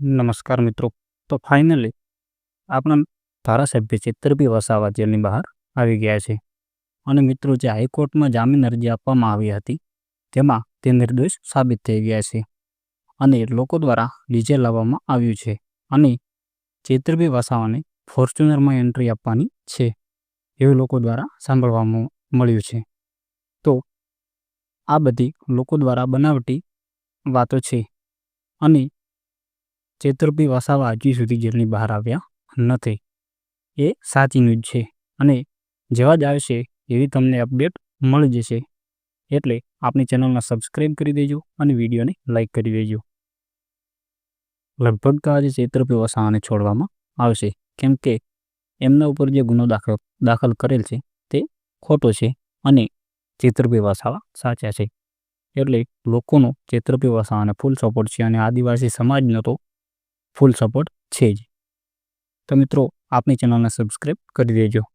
નમસ્કાર મિત્રો. તો ફાઇનલી આપણા ધારાસભ્ય ચેતરભી વસાવા જેલની બહાર આવી ગયા છે. અને મિત્રો જે હાઈકોર્ટમાં જામીન અરજી આપવામાં આવી હતી, તેમાં તે નિર્દોષ સાબિત થઈ ગયા છે. અને લોકો દ્વારા ડીજે લાવવામાં આવ્યું છે. અને ચેતરભી વસાવાને ફોર્ચ્યુનરમાં એન્ટ્રી આપવાની છે, એવું લોકો દ્વારા સાંભળવામાં મળ્યું છે. તો આ બધી લોકો દ્વારા બનાવટી વાતો છે. અને ચેતરભી વસાવા હજી સુધી જેલની બહાર આવ્યા નથી. એ સાચી ન્યૂઝ છે અને જેવા જ આવશે એવી તમને અપડેટ મળી જશે. એટલે આપણી ચેનલને સબસ્ક્રાઈબ કરી દેજો અને વિડીયોને લાઇક કરી દેજો. લગભગ તો આજે ચેતરભી વસાવાને છોડવામાં આવશે, કેમ કે એમના ઉપર જે ગુનો દાખલ દાખલ કરેલ છે તે ખોટો છે અને ચેતરભી વસાવા સાચા છે. એટલે લોકોનો ચેતરભી વસાવાને ફૂલ સપોર્ટ છે અને આદિવાસી સમાજનો તો ફૂલ સપોર્ટ છે જ. તો મિત્રો આપની ચેનલને સબસ્ક્રાઈબ કરી દેજો.